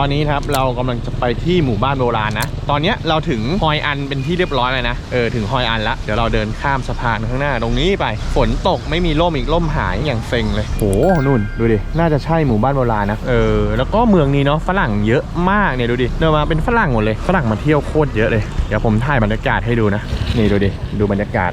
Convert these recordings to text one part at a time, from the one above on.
ตอนนี้ครับเรากำลังจะไปที่หมู่บ้านโบราณนะ ตอนเนี้ยเราถึงฮอยอันเป็นที่เรียบร้อยเลยนะ เออถึงฮอยอันละ เดี๋ยวเราเดินข้ามสะพานข้างหน้าตรงนี้ไป ฝนตกไม่มีร่มอีกร่มหายอย่างเซ็งเลยโหนู่นดูดิ น่าจะใช่หมู่บ้านโบราณนะ เออ แล้วก็เมืองนี้เนาะฝรั่งเยอะมากเนี่ยดูดิ เดินมาเป็นฝรั่งหมดเลย ฝรั่งมาเที่ยวโคตรเยอะเลย เดี๋ยวผมถ่ายบรรยากาศให้ดูนะ นี่ดูดิ ดูบรรยากาศ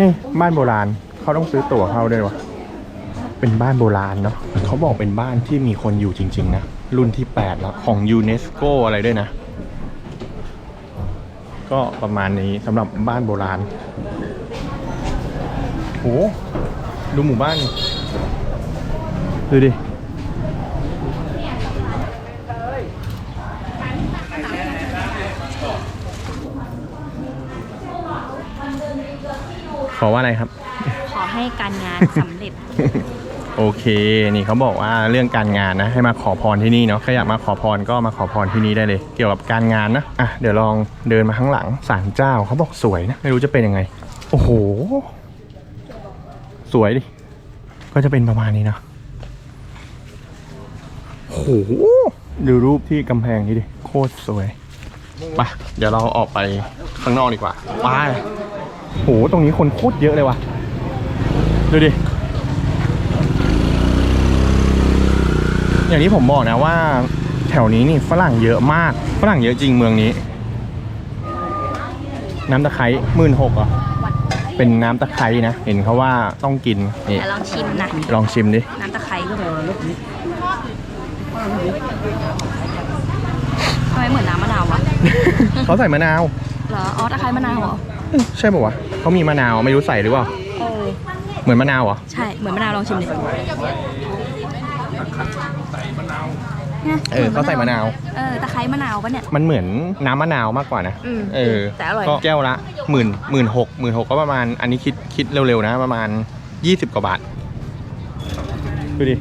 นี่บ้านโบราณเขาต้องซื้อตั๋วเข้าด้วยวะเป็นบ้านโบราณเนาะเขาบอกเป็นบ้านที่มีคนอยู่จริง ๆ นะ รุ่นที่ 8 แล้ว ของยูเนสโกอะไรด้วยนะ ก็ประมาณนี้สำหรับบ้านโบราณโหดูหมู่บ้านนี่ดูดิ ขอว่าอะไรครับ ขอให้การงานสำเร็จ โอเค นี่เขาบอกว่าเรื่องการงานนะ ให้มาขอพรที่นี่เนาะใครอยากมาขอพรก็มาขอพรที่นี่ได้เลย เกี่ยวกับการงานนะ อะ เดี๋ยวลองเดินมาข้างหลังศาลเจ้าเขาบอกสวยนะ ไม่รู้จะเป็นยังไง โอ้โห สวยดิ ก็จะเป็นประมาณนี้นะโอ้โห ดูรูปที่กำแพงนี้ดิ โคตรสวย ไป เดี๋ยวเราออกไปข้างนอกดีกว่า ไป โหตรงนี้คนโคตรเยอะเลยว่ะ ดูดิ อย่างที่ผมบอกนะว่า แถวนี้นี่ฝรั่งเยอะมาก ฝรั่งเยอะจริงเมืองนี้ น้ำตะไคร้หมื่นหกอะเป็นน้ำตะไคร้นะ เห็นเขาว่าต้องกินนี่แต่ลองชิมนะ ลองชิมดิ น้ำตะไคร้ทำไมเหมือนน้ำมะนาววะ เขาใส่มะนาว เหรอ อ๋อ ตะไคร้มะนาวเหรอเอ้ย ใช่ป่าวะเขามีมะนาวไม่รู้ใส่หรือเปล่า เออเหมือนมะนาวเหรอ ใช่เหมือนมะนาวลองชิมดิเออเขาใส่มะนาว เออตะไคร้มะนาวปะเนี่ย มันเหมือนน้ำมะนาวมากกว่านะ อืมเออแต่อร่อย ก็แก้วละหมื่นหมื่นหกหมื่นหกก็ประมาณ อันนี้คิดคิดเร็วๆนะ ประมาณยี่สิบกว่าบาท ดูดิ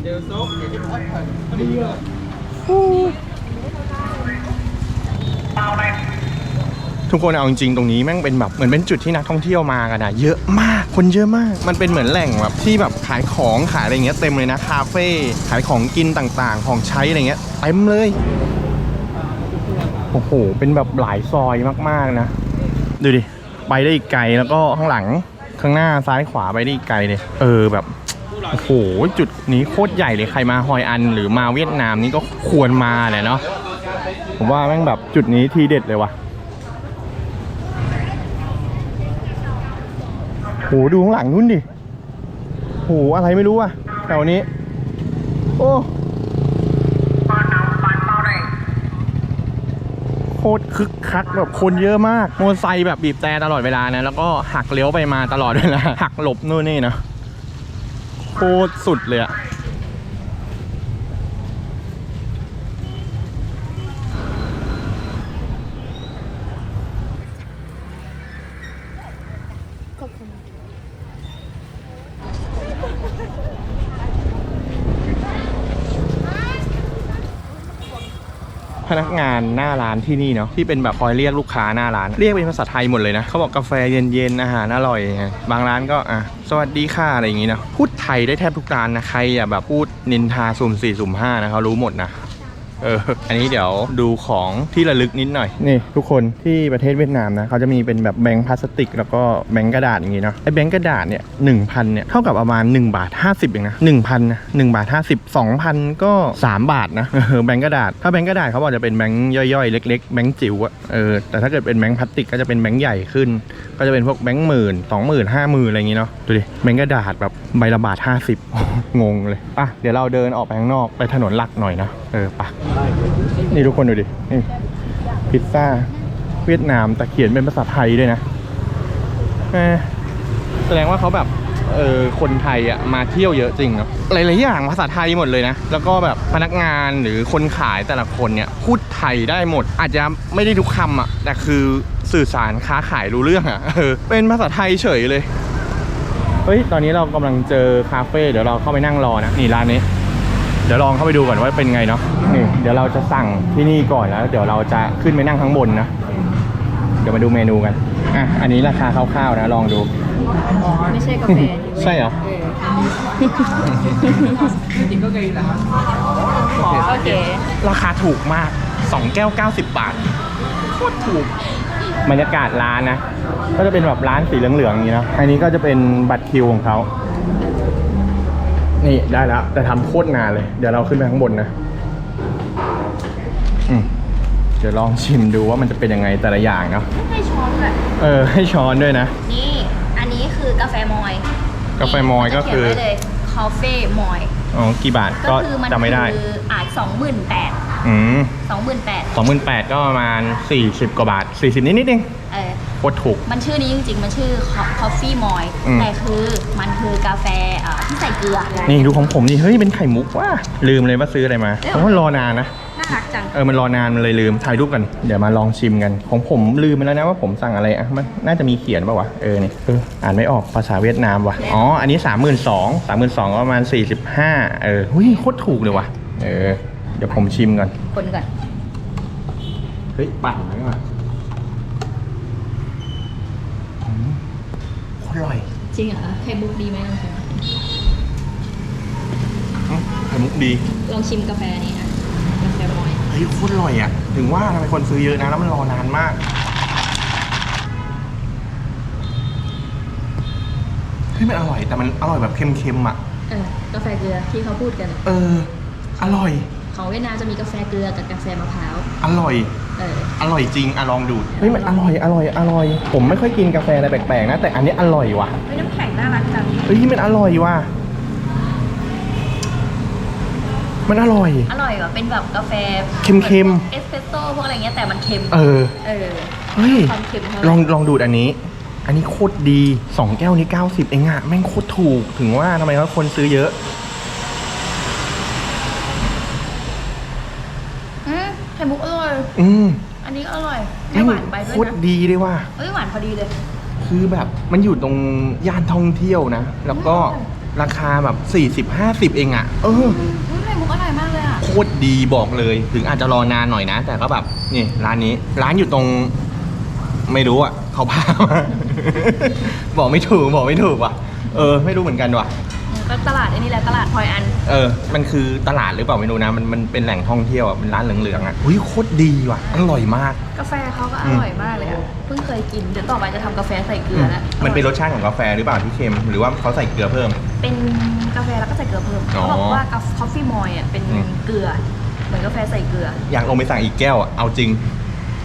ทุกคนเอาจริงๆตรงนี้แม่งเป็นแบบเหมือนเป็นจุดที่นักท่องเที่ยวมากันอะเยอะมากคนเยอะมาก มันเป็นเหมือนแหล่งแบบที่แบบขายของขายอะไรเงี้ยเต็มเลยนะคาเฟ่ขายของกินต่างๆ ของใช้อะไรเงี้ยเต็มเลยโอ้โหเป็นแบบหลายซอยมากๆนะ ดูดิไปได้อีกไกลแล้วก็ข้างหลังข้างหน้าซ้ายขวาไปได้อีกไกลเลย เออแบบโอ้โหจุดนี้โคตรใหญ่เลยใครมาฮอยอันหรือมาเวียดนามนี่ก็ควรมาแหละเนาะผมว่าแม่งแบบจุดนี้ทีเด็ดเลยว่ะ โหดูข้างหลังนู้นดิโหอะไรไม่รู้อะแถวนี้ โอ้โคตรคึกคักแบบคนเยอะมากมอเตอร์ไซค์แบบบีบแต่ตลอดเวลานะ แล้วก็หักเลี้ยวไปมาตลอดเวลาหักหลบนู่นนี่นะโคตรสุดเลยอะ กงานหน้าร้านที่นี่เนาะที่เป็นแบบคอยเรียกลูกค้าหน้าร้าน เรียกเป็นภาษาไทยหมดเลยนะเขาบอกกาแฟเย็นๆอาหารอร่อยไงบางร้านก็อะสวัสดีค่ะอะไรอย่างงี้เนาะพูดไทยได้แทบทุกร้านนะใครอย่าแบบพูดนินทาสุ่มสี่สุ่มห้านะเขารู้หมดนะ เออ อันนี้เดี๋ยวดูของที่ระลึกนิดหน่อย นี่ ทุกคนที่ประเทศเวียดนามนะเขาจะมีเป็นแบบแบงค์พลาสติก แล้วก็แบงค์กระดาษอย่างงี้เนาะไอ้แบงค์กระดาษเนี่ยหนึ่งพันเนี่ยเท่ากับประมาณ1บาท50เองนะหนึ่งพันนะหนึ่งบาท50 2,000ก็3บาทนะเออแบงค์กระดาษถ้าแบงค์กระดาษเขาบอกจะเป็นแบงค์ย่อยๆ เล็ก ๆ แบงค์จิ๋วอะเออแต่ถ้าเกิดเป็นแบงค์พลาสติกก็จะเป็นแบงค์ใหญ่ขึ้น ก็จะเป็นพวกแบงค์หมื่นสองหมื่นห้าหมื่นอะไรอย่างงี้เนาะดูดิแบงค์กระดาษแบบใบละบาท50งงเลยอะเดี๋ยวเราเดินออกไปข้างนอกไปถนนหลักหน่อยนะเออปะนี่ทุกคนดูดิ นี่ พิซซ่า เวียดนามแต่เขียนเป็นภาษาไทยด้วยนะแสดงว่าเขาแบบ เออคนไทยอะมาเที่ยวเยอะจริงเนาะหลายๆอย่างภาษาไทยหมดเลยนะ แล้วก็แบบพนักงานหรือคนขายแต่ละคนเนี่ยพูดไทยได้หมด อาจจะไม่ได้ทุกคำอะแต่คือสื่อสารค้าขายรู้เรื่องอะเออเป็นภาษาไทยเฉยเลยเฮ้ย ตอนนี้เรากำลังเจอคาเฟ่ เดี๋ยวเราเข้าไปนั่งรอนะ นี่ร้านนี้ เดี๋ยวลองเข้าไปดูก่อนว่าเป็นไงเนาะนี่เดี๋ยวเราจะสั่งที่นี่ก่อนแล้ว เดี๋ยวเราจะขึ้นไปนั่งข้างบนนะเดี๋ยวมาดูเมนูกันอะอันนี้ราคาคร่าวๆนะลองดู ไม่ใช่กาแฟใช่เหรอ โอเค ราคาถูกมาก 2 แก้ว 90 บาทโคตรถูกบรรยากาศร้านนะ ก็จะเป็นแบบร้านสีเหลืองๆอย่างนี้นะอันนี้ก็จะเป็นบัตรคิวของเขา นี่ได้แล้ว แต่ทำโคตรนานเลย เดี๋ยวเราขึ้นไปข้างบนนะอืมเดี๋ยวลองชิมดูว่ามันจะเป็นยังไงแต่ละอย่างเนาะให้ช้อนแบบเออ ให้ช้อนด้วยนะ นี่อันนี้คือกาแฟมอยกาแฟมอยก็คือเขียนไว้เลยคาเฟ่มอยอ๋อกี่บาทก็ก็คือมันจำไม่ได้คืออ่าสองหมื่นแปดอืมสองหมื่นแปดสองหมื่นแปดก็ประมาณ40กว่าบาท40นิดนิดๆเองเออ โคตรถูก มันชื่อนี้จริงๆ มันชื่อคอฟฟี่มอยอืม แต่คือมันคือกาแฟอ่าที่ใส่เกลือ นี่ดูของผมนี่เฮ้ยเป็นไข่มุกว่ะลืมเลยว่าซื้ออะไรมาเอ้ยเพราะว่ารอนานนะน่ารักจัง เออมันรอนานมันเลยลืมถ่ายรูปกันเดี๋ยวมาลองชิมกัน ของผมลืมไปแล้วนะว่าผมสั่งอะไรอะมันน่าจะมีเขียนป่าวะเออนี่เอออ่านไม่ออกภาษาเวียดนามว่ะอ๋ออันนี้สามหมื่นสองสามหมื่นสองก็ประมาณสี่สิบห้าเออหุ้ยโคตรถูกเลยว่ะเออเดี๋ยวผมชิมก่อนคนก่อน เฮ้ยปั่นไหมวะอืมโคต รอร่อย จริงเหรอไข่มุกดีไหมลองชิมอืมไข่มุกดี ลองชิมกาแฟนี้อะกาแฟมอยเฮ้ยโคตรอร่อยอะ ถึงว่าทำไมคนซื้อเยอะนะ แล้วมันรอนานมาก เฮ้ยมันอร่อย แต่มันอร่อยแบบเค็มๆอะ เออกาแฟเกลือที่เขาพูดกันเออ อร่อย ของเวียดนามจะมีกาแฟเกลือกับกาแฟมะพร้าว อร่อยเอออร่อยจริงอะลองดูเฮ้ยมันอร่อยอร่อยอร่อย ผมไม่ค่อยกินกาแฟอะไรแปลกๆนะ แต่อันนี้อร่อยว่ะเฮ้ยน้ำแข็งน่ารักจังเฮ้ยมันอร่อยว่ะมันอร่อย อร่อยว่ะเป็นแบบกาแฟเค็มๆเอสเปรสโซ่พวกอะไรเงี้ยแต่มันเค็ม เออ เออเฮ้ยความเค็มเท่าไหร่ลองลองดูดอันนี้ อันนี้โคตรดี 2 แก้วนี้ 90 เองอะแม่งโคตรถูก ถึงว่าทำไมเขาคนซื้อเยอะ อืมไข่มุก อร่อยอืมอันนี้ก็อร่อยไม่หวานไปโคด้วยตรนะดีเลยว่ะ เอ้ยหวานพอดีเลย คือแบบมันอยู่ตรงย่านท่องเที่ยวนะ แล้วก็ราคาแบบ 40 50 เองอะเออ อืมไข่มุกอร่อยมากเลยอะ โคตรดีบอกเลย ถึงอาจจะรอนานหน่อยนะ แต่ก็แบบ นี่ ร้านนี้ ร้านอยู่ตรง ไม่รู้อะ เขาพามา บอกไม่ถูก บอกไม่ถูกว่ะ เออ ไม่รู้เหมือนกันว่ะ ก็ตลาดไอ้นี่แหละตลาดพลอยอัน เออ มันคือตลาดหรือเปล่าไม่รู้นะ มันมันเป็นแหล่งท่องเที่ยวอะเป็นร้านเหลืองๆอะอุ้ยโคตรดีว่ะ อร่อยมาก กาแฟเขาก็อร่อยมากเลยอะ เพิ่งเคยกิน เดี๋ยวต่อไปจะทำกาแฟใส่เกลือแล้วมันเป็นรสชาติของกาแฟหรือเปล่าที่เค็ม หรือว่าเขาใส่เกลือเพิ่ม เป็นกาแฟแล้วก็ใส่เกลือเพิ่มอ๋อเขาบอกว่ากาคอฟฟี่มอยอะเป็นอืม เกลือ เหมือนกาแฟใส่เกลืออยากลงไปสั่งอีกแก้วอะ เอาจริง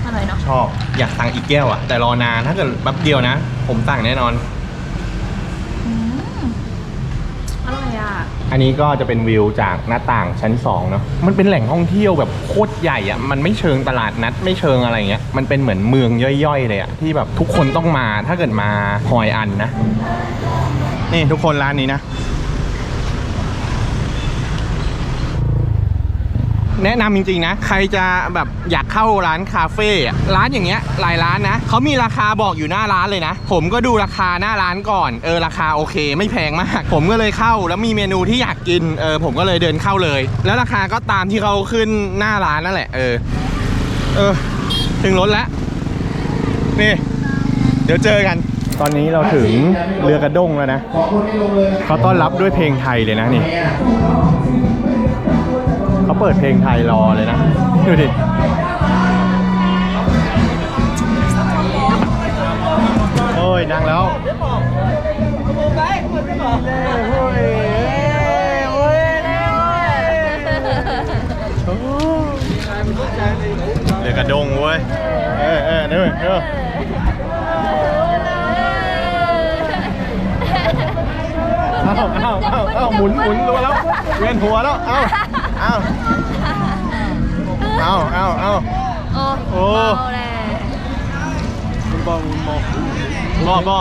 อร่อยเนาะ ชอบ อยากสั่งอีกแก้วอะ แต่รอนาน ถ้าเกิดแป๊บเดียวนะ ผมสั่งแน่นอน อืมอร่อย อันนี้ก็จะเป็นวิวจากหน้าต่างชั้น2เนาะมันเป็นแหล่งท่องเที่ยวแบบโคตรใหญ่อะมันไม่เชิงตลาดนัด ไม่เชิงอะไรเงี้ยมันเป็นเหมือนเมืองย่อยๆเลยอะที่แบบทุกคนต้องมาถ้าเกิดมาหอยอันนะ นี่ทุกคนร้านนี้นะ แนะนำจริงๆนะ ใครจะแบบอยากเข้าร้านคาเฟ่ร้านอย่างเงี้ยหลายร้านนะเขามีราคาบอกอยู่หน้าร้านเลยนะ ผมก็ดูราคาหน้าร้านก่อน เออราคาโอเค ไม่แพงมาก ผมก็เลยเข้าแล้วมีเมนูที่อยากกินเออผมก็เลยเดินเข้าเลย แล้วราคาก็ตามที่เขาขึ้นหน้าร้านนั่นแหละ เออ เออ ถึงรถแล้วนี่ เดี๋ยวเจอกันตอนนี้เราถึงเรือกระด้งแล้วนะเขาต้อนรับด้วยเพลงไทยเลยนะนี่ เขาเปิดเพลงไทยรอเลยนะ ดูดิโอ้ยดังแล้วเรือกระดงเว้ย เออเออเด้อเด้อเอาเอาเอาเอาหมุนหมุนตัวแล้วเวียนหัวแล้ว เอา เอาเอาเอาเอาโอ้โอ้เบาแหละบอบอ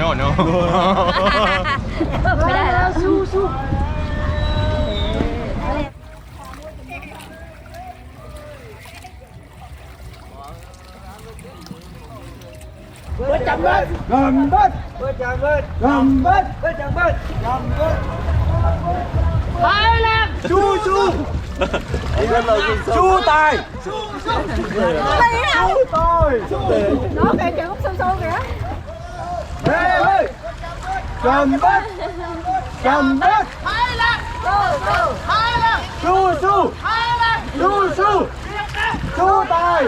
no no ไม่ได้แล้วสู้สู้ Gambit, gambit, gambit, gambit, gambit. ไปแล้วสู้สู้สู้ตาย Nó kìa kìa khúc sâu sâu kìa เฮ้ยเฮ้ยกัมบัตกัมบั ตสู้สู้สู้สู้สู้ตาย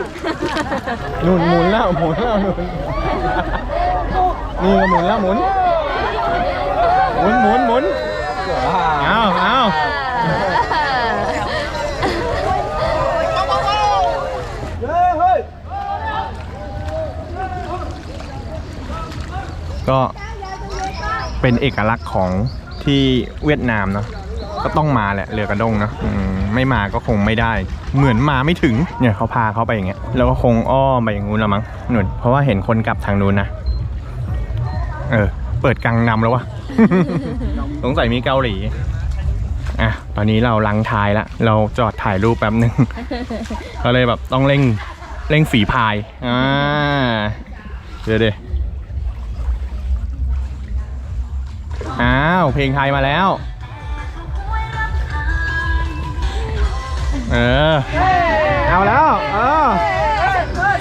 หนุนหมุนแล้วหมุนแล้วหนุนนี่ก็หมุนแล้วหมุนหมุนหมุนหมุน เอาเอาก็เป็นเอกลักษณ์ของที่เวียดนามเนาะก็ต้องมาแหละเรือกระด้งเนาะอืมไม่มาก็คงไม่ได้ เหมือนมาไม่ถึงเนี่ยเขาพาเขาไปอย่างเงี้ยแล้วก็คงอ้อมไปอย่างงู้นละมั้งหนุนเพราะว่าเห็นคนกลับทางนู้นนะเออเปิดกังนำแล้ววะ สงสัยมีเกาหลีอะตอนนี้เราลังทายละเราจอดถ่ายรูปแป๊บหนึ่งก็เลยแบบต้องเร่งเร่งฝีพายอ่าเดี๋ยวดิอ้าวเพลงไทยมาแล้ว เออ เอาแล้ว เออ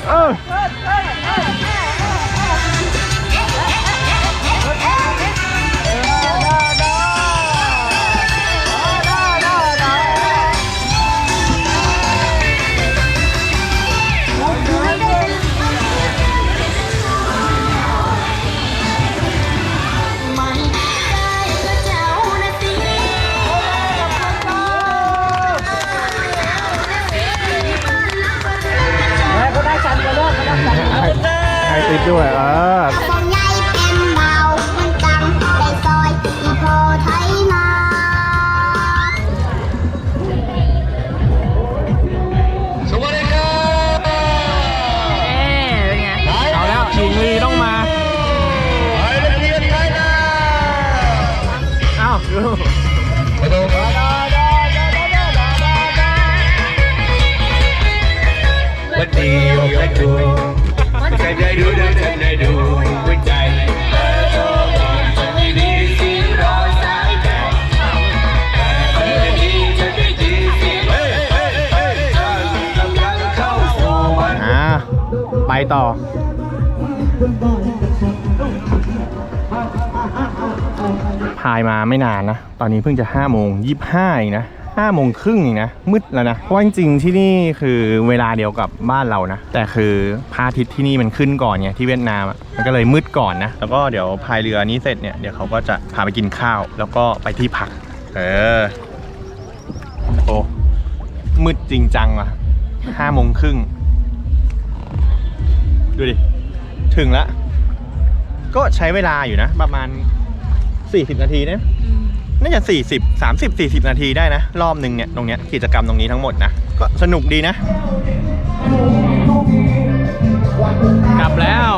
เออ วันดีออกได้ดูใจได้ดูดินฉันได้ดูหัวใจเออคนได้ดีสิรอยสายแก่เออดีฉันได้ดีสิเฮ้ยเฮ้ยเฮ้ยฉันเข้าสู่วันอ่าไปต่อ พายมาไม่นานนะ ตอนนี้เพิ่งจะ5้าโมงยี่ห้าเองนะห้าโมงครึ่งเองนะ มืดแล้วนะ เพราะจริงๆที่นี่คือเวลาเดียวกับบ้านเรานะ แต่คือพระอาทิตย์ที่นี่มันขึ้นก่อนไงที่เวียดนามอะมันก็เลยมืดก่อนนะ แล้วก็เดี๋ยวพายเรือนี้เสร็จเนี่ยเดี๋ยวเขาก็จะพาไปกินข้าว แล้วก็ไปที่พัก เออโอ้มืดจริงจังว่ะห้าโมงครึ่งดูดิ ถึงล้วก็ใช้เวลาอยู่นะ ประมาณ 40 นาทีนะน่าจะ 40 30 40 นาทีได้นะ รอบหนึ่งเนี่ยตรงเนี้ยกิจกรรมตรงนี้ทั้งหมดนะ ก็สนุกดีนะ กลับแล้ว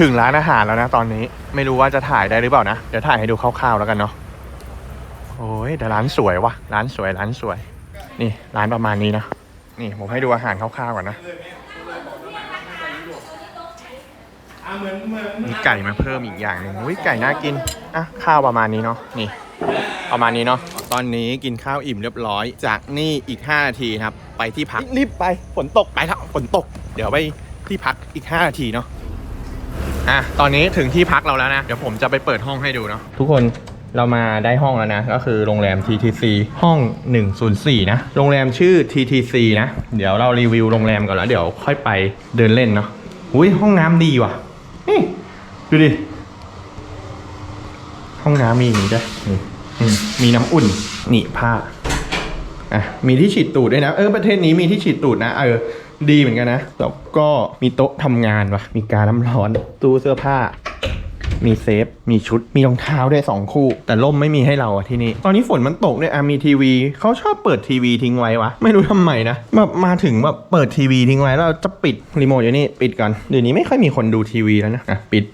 ถึงร้านอาหารแล้วนะตอนนี้ไม่รู้ว่าจะถ่ายได้หรือเปล่านะ เดี๋ยวถ่ายให้ดูคร่าวๆแล้วกันเนาะโอ้ยแต่ร้านสวยว่ะร้านสวยร้านสวย นี่ร้านประมาณนี้นะนี่ผมให้ดูอาหารคร่าวๆก่อนนะ มีไก่มาเพิ่มอีกอย่างหนึ่งอุ้ยไก่น่ากิน อะ ข้าวประมาณนี้เนาะ นี่ ประมาณนี้เนาะ ตอนนี้กินข้าวอิ่มเรียบร้อย จากนี่อีก 5 นาทีครับ ไปที่พัก รีบไป ฝนตก ไปแล้ว ฝนตก เดี๋ยวไปที่พักอีก 5 นาทีเนาะ อะ ตอนนี้ถึงที่พักเราแล้วนะ เดี๋ยวผมจะไปเปิดห้องให้ดูเนาะ ทุกคนเรามาได้ห้องแล้วนะ ก็คือโรงแรม TTC ห้อง 104 นะ โรงแรมชื่อ TTC นะ เดี๋ยวเรารีวิวโรงแรมก่อนแล้ว เดี๋ยวค่อยไปเดินเล่นเนาะอุ้ยห้องน้ำดีว่ะ นี่ดูดิ ห้องน้ำมีอย่างนี้ด้วยนี่อืมมีน้ำอุ่น นี่ผ้า อะ มีที่ฉีดตูดด้วยนะ เออ ประเทศนี้มีที่ฉีดตูดนะ เออ ดีเหมือนกันนะ แล้วก็มีโต๊ะทำงานวะมีการน้ำร้อน ตู้เสื้อผ้า มีเซฟ มีชุด มีรองเท้าด้วยสองคู่ แต่ร่มไม่มีให้เราอะที่นี่ ตอนนี้ฝนมันตกเนี่ยอะมีทีวี เขาชอบเปิดทีวีทิ้งไว้วะ ไม่รู้ทำไมนะ แบบมาถึงแบบเปิดทีวีทิ้งไว้แล้วเราจะปิดรีโมทอยู่นี่ปิดก่อน เดี๋ยวนี้ไม่ค่อยมีคนดูทีวีแล้วนะอะปิด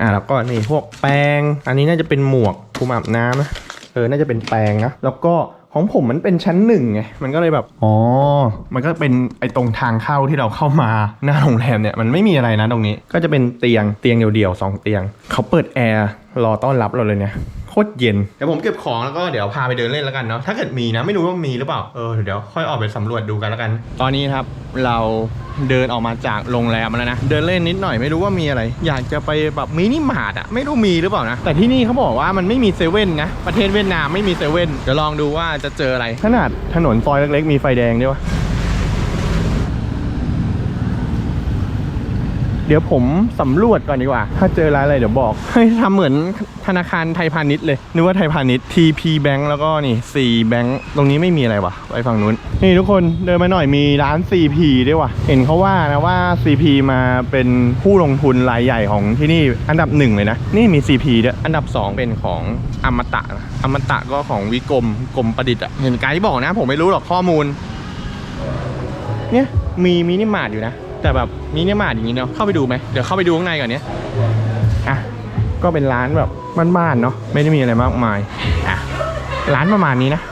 อะแล้วก็นี่พวกแปรง อันนี้น่าจะเป็นหมวกคุมอาบน้ำนะ เออ น่าจะเป็นแปรงนะ แล้วก็ ของผมมันเป็นชั้นหนึ่งไงมันก็เลยแบบ อ๋อ มันก็เป็นไอ้ตรงทางเข้าที่เราเข้ามาหน้าโรงแรมเนี่ยมันไม่มีอะไรนะตรงนี้ ก็จะเป็นเตียงเตียงเดี่ยวๆสองเตียง เขาเปิดแอร์รอต้อนรับเราเลยเนี่ยโค ตรเย็น เดี๋ยวผมเก็บของแล้วก็เดี๋ยวพาไปเดินเล่นแล้วกันเนาะ ถ้าเกิดมีนะไม่รู้ว่ามีหรือเปล่า เออเดี๋ยวค่อยออกไปสำรวจดูกันแล้วกัน ตอนนี้ครับเราเดินออกมาจากโรงแรมแล้วนะ เดินเล่นนิดหน่อยไม่รู้ว่ามีอะไร อยากจะไปแบบมินิมาร์ทอะไม่รู้มีหรือเปล่านะ แต่ที่นี่เขาบอกว่ามันไม่มีเซเว่นนะ ประเทศเวียดนามไม่มีเซเว่นเดี๋ยวลองดูว่าจะเจออะไร ขนาดถนนซอยเล็กๆมีไฟแดงด้วยวะ เดี๋ยวผมสำรวจก่อนดีกว่า ถ้าเจอร้านอะไรเดี๋ยวบอก ให้ทำเหมือนธนาคารไทยพาณิชย์เลย นึกว่าไทยพาณิชย์ TP Bank แล้วก็นี่ C Bank ตรงนี้ไม่มีอะไรวะไปฝั่งนู้น นี่ทุกคนเดินมาหน่อยมีร้าน CP ด้วยว่ะ เห็นเขาว่านะว่า CP มาเป็นผู้ลงทุนรายใหญ่ของที่นี่อันดับหนึ่งเลยนะ นี่มี CP ด้วยอันดับ 2 เป็นของอมตะนะอมตะก็ของวิกรมกรมประดิษฐ์อะเห็นไกด์บอกนะ ผมไม่รู้หรอกข้อมูล เนี่ยมีมินิมาร์ทอยู่นะ แต่แบบมินิมาร์ทอย่างนี้เนาะเข้าไปดูไหมเดี๋ยวเข้าไปดูข้างในก่อนเนี้ยอะก็เป็นร้านแบบบ้านๆเนาะไม่ได้มีอะไรมากมายอะร้านประมาณนี้นะ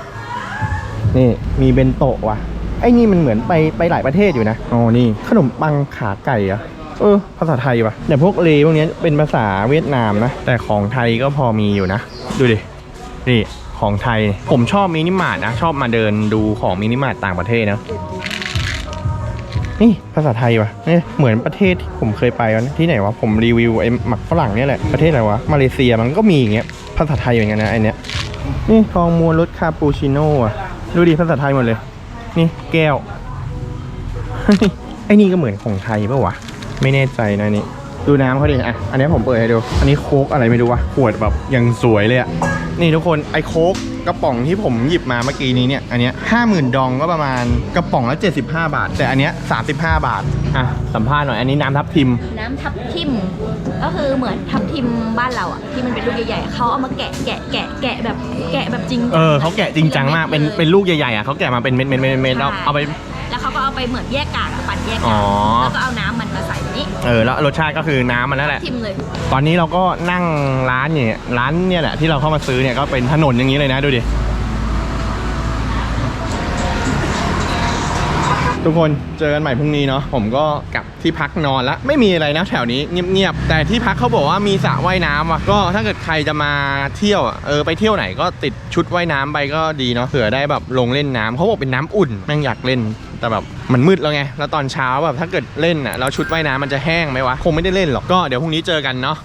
นี่มีเบนโตะว่ะไอ้นี่มันเหมือนไปไปหลายประเทศอยู่นะอ๋อนี่ขนมปังขาไก่อะเออภาษาไทยว่ะแต่พวกเลพวกนี้เป็นภาษาเวียดนามนะ แต่ของไทยก็พอมีอยู่นะ ดูดิ นี่ของไทย ผมชอบมินิมาร์ทนะ ชอบมาเดินดูของมินิมาร์ทต่างประเทศนะ นี่ภาษาไทยว่ะเนี่ยเหมือนประเทศที่ผมเคยไปวะที่ไหนวะผมรีวิวไอ้หมักฝรั่งเนี่ยแหละประเทศอะไรวะมาเลเซียมันก็มีอย่างเงี้ยภาษาไทยเหมือนกันนะไอเนี้ยนี่ทองม้วนรสคาปูชิโน่อะดูดิภาษาไทยหมดเลย นี่แก้วไอ้นี่ก็เหมือนของไทยปะวะไม่แน่ใจนะนี่ดูน้ำเขาดิอะอันนี้ผมเปิดให้ดู อันนี้โค้กอะไรไม่รู้วะขวดแบบยังสวยเลยอะนี่ทุกคนไอโค้ก กระป๋องที่ผมหยิบมาเมื่อกี้นี้เนี่ย อันเนี้ยห้าหมื่นดองก็ประมาณกระป๋องละ 75 บาท แต่อันเนี้ย35 บาท อะ สัมภาษณ์หน่อย อันนี้น้ำทับทิม น้ำทับทิม ก็คือเหมือนทับทิมบ้านเราอะที่มันเป็นลูกใหญ่ๆเขาเอามาแกะแกะแกะแกะแบบแกะแบบจริงเออเขาแกะจริงจังมาก เป็น เป็นลูกใหญ่ๆอะเขาแกะมาเป็นเม็ดเม็ดเม็ดเม็ดแล้วเอาไป แล้วเขาก็เอาไปเหมือนแยกกากอะ ปั่นแยกอ๋กาอกแล้วก็เอาน้ำมันมาใส่ในนี้เออแล้วรสชาติก็คือน้ำมันนั่นแหละ ทิมเลยตอนนี้เราก็นั่งร้านเนี่ยร้านเนี่ยแหละที่เราเข้ามาซื้อเนี่ยก็เป็นถนนอย่างนี้เลยนะดูดิทุกคนเจอกันใหม่พรุ่งนี้เนาะผมก็กลับที่พักนอนละไม่มีอะไรนะแถวนี้เงียบๆแต่ที่พักเขาบอกว่ามีสระว่ายน้ำอะก็ถ้าเกิดใครจะมาเที่ยวอะเออไปเที่ยวไหนก็ติดชุดว่ายน้ำไปก็ดีเนาะเผื่อได้แบบลงเล่นน้ำเขาบอกเป็นน้ำอุ่นแม่งอยากเล่น แต่แบบมันมืดแล้วไง แล้วตอนเช้าแบบถ้าเกิดเล่นอะแล้วชุดว่ายน้ำมันจะแห้งไหมวะ คงไม่ได้เล่นหรอก ก็เดี๋ยวพรุ่งนี้เจอกันเนาะ